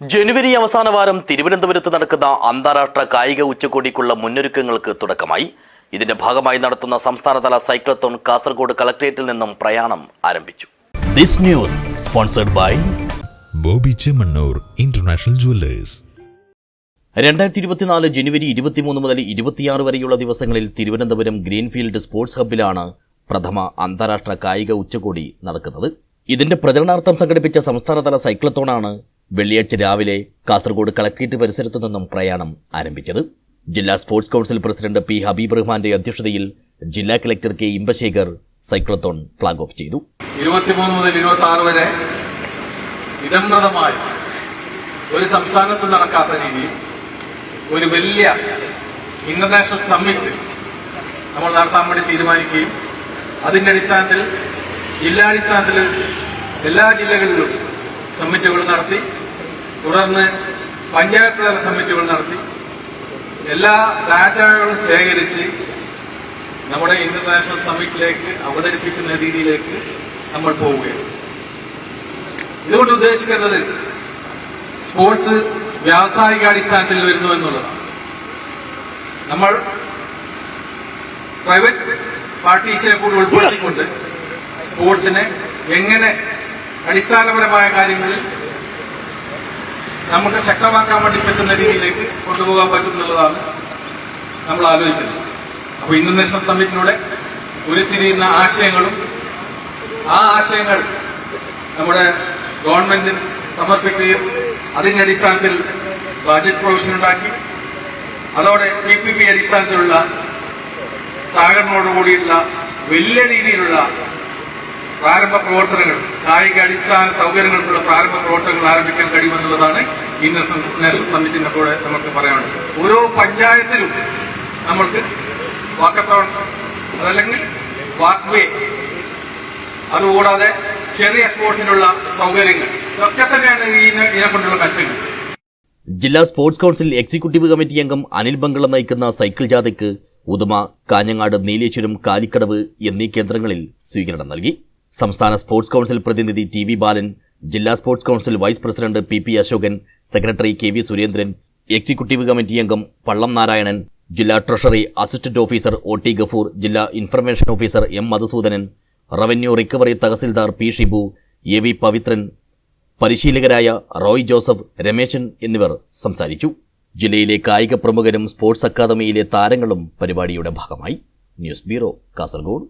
ജനുവരി അവസാന വാരം തിരുവനന്തപുരത്ത് നടക്കുന്ന അന്താരാഷ്ട്ര കായിക ഉച്ചകോടിക്കുള്ള മുന്നൊരുക്കങ്ങൾക്ക് തുടക്കമായി. ഇതിന്റെ ഭാഗമായി നടത്തുന്ന സംസ്ഥാനതല സൈക്ലത്തോൺ കാസർഗോഡ് കളക്ടറേറ്റിൽ നിന്നും പ്രയാണം ആരംഭിച്ചു. This news sponsored by Bobby Chemmanur international jewellers. രണ്ടായിരത്തി ഇരുപത്തിനാല് ജനുവരി ഇരുപത്തിമൂന്ന് മുതൽ ഇരുപത്തിയാറ് വരെയുള്ള ദിവസങ്ങളിൽ തിരുവനന്തപുരം ഗ്രീൻഫീൽഡ് സ്പോർട്സ് ഹബ്ബിലാണ് പ്രഥമ അന്താരാഷ്ട്ര കായിക ഉച്ചകോടി നടക്കുന്നത്. ഇതിന്റെ പ്രചരണാർത്ഥം സംഘടിപ്പിച്ച സംസ്ഥാനതല സൈക്ലത്തോണാണ് വെള്ളിയാഴ്ച രാവിലെ കാസർഗോഡ് കളക്ട്രേറ്റ് പരിസരത്തു നിന്നും പ്രയാണം ആരംഭിച്ചത്. ജില്ലാ sports council president P Habeeb റഹ്മാന്റെ അധ്യക്ഷതയിൽ ജില്ലാ collector K Inbasekar cyclothon flag off ചെയ്തു. ഇരുപത്തിമൂന്ന് മുതൽ ഇരുപത്തി ആറ് വരെ ഇതംപ്രദമായി ഒരു സംസ്ഥാനത്ത് നടക്കാത്ത രീതിയിൽ ഒരു വലിയ ഇന്റർനാഷണൽ സമ്മിറ്റ് നമ്മൾ നടത്താൻ വേണ്ടി തീരുമാനിക്കുകയും അതിന്റെ അടിസ്ഥാനത്തിൽ ജില്ലാടിസ്ഥാനത്തിൽ എല്ലാ ജില്ലകളിലും സമ്മിറ്റുകൾ നടത്തി തുടർന്ന് പഞ്ചായത്ത് തല സമ്മിറ്റുകൾ നടത്തി. എല്ലാ ഡാറ്റകളും ശേഖരിച്ച് നമ്മുടെ ഇന്റർനാഷണൽ സമ്മിറ്റിലേക്ക് അവതരിപ്പിക്കുന്ന രീതിയിലേക്ക് നമ്മൾ പോവുകയാണ്. ഇതുകൊണ്ട് ഉദ്ദേശിക്കുന്നത് സ്പോർട്സ് വ്യാവസായിക അടിസ്ഥാനത്തിൽ വരുന്നു എന്നുള്ളതാണ്. നമ്മൾ പ്രൈവറ്റ് പാർട്ടീസിനെ കൂടി ഉൾപ്പെടുത്തിക്കൊണ്ട് സ്പോർട്സിനെ എങ്ങനെ അടിസ്ഥാനപരമായ കാര്യങ്ങളിൽ നമുക്ക് ശക്തമാക്കാൻ വേണ്ടി പറ്റുന്ന രീതിയിലേക്ക് കൊണ്ടുപോകാൻ പറ്റും എന്നുള്ളതാണ് നമ്മൾ ആലോചിക്കുന്നത്. അപ്പോൾ ഇന്ത്യൻ ഇന്റർനാഷണൽ സമ്മിറ്റിലൂടെ ഉരുത്തിരിയുന്ന ആശയങ്ങളും ആ ആശയങ്ങൾ നമ്മുടെ ഗവൺമെന്റിന് സമർപ്പിക്കുകയും അതിന്റെ അടിസ്ഥാനത്തിൽ ബജറ്റ് പ്രൊവിഷൻ ഉണ്ടാക്കി. അതോടെ പി പി പി അടിസ്ഥാനത്തിലുള്ള സഹകരണത്തോടുകൂടിയുള്ള വലിയ രീതിയിലുള്ള പ്രാരംഭ പ്രവർത്തനങ്ങൾ കായിക അടിസ്ഥാന സൗകര്യങ്ങൾക്കുള്ള പ്രാരംഭ പ്രവർത്തനങ്ങൾ ആരംഭിക്കാൻ കഴിയുമെന്നുള്ളതാണ് ഇന്റർനാഷണൽ സമ്മിറ്റിന്റെ കൂടെ നമുക്ക് പറയാനുള്ളത്. ഓരോ പഞ്ചായത്തിലും നമ്മൾക്ക് വാക്കത്തോൺ അതല്ലെങ്കിൽ വാക്വേ അതുകൂടാതെ ചെറിയ സ്പോർട്സിനുള്ള സൗകര്യങ്ങൾ. ഇതൊക്കെ തന്നെയാണ് ഇതിനെ കൊണ്ടുള്ള മെച്ചങ്ങൾ. ജില്ലാ സ്പോർട്സ് കൌൺസിൽ എക്സിക്യൂട്ടീവ് കമ്മിറ്റി അംഗം അനിൽ ബംഗള നയിക്കുന്ന സൈക്കിൾ ജാഥയ്ക്ക് ഉദുമ കാഞ്ഞങ്ങാട് നീലേശ്വരം കാലിക്കടവ് എന്നീ കേന്ദ്രങ്ങളിൽ സ്വീകരണം നൽകി. സംസ്ഥാന സ്പോർട്സ് കൌൺസിൽ പ്രതിനിധി ടി വി ബാലൻ ജില്ലാ sports council vice president P P Ashokan secretary K V Surendran executive committee അംഗം പള്ളം നാരായണൻ ജില്ലാ treasury assistant officer O T Gafoor ജില്ലാ information officer M Madhusoodanan revenue recovery tahsildar P Shibu A V Pavithran പരിശീലകരായ Roy Joseph Rameshan എന്നിവർ സംസാരിച്ചു. ജില്ലയിലെ കായിക പ്രമുഖരും sports അക്കാദമിയിലെ താരങ്ങളും പരിപാടിയുടെ ഭാഗമായി. News bureau Kasaragod.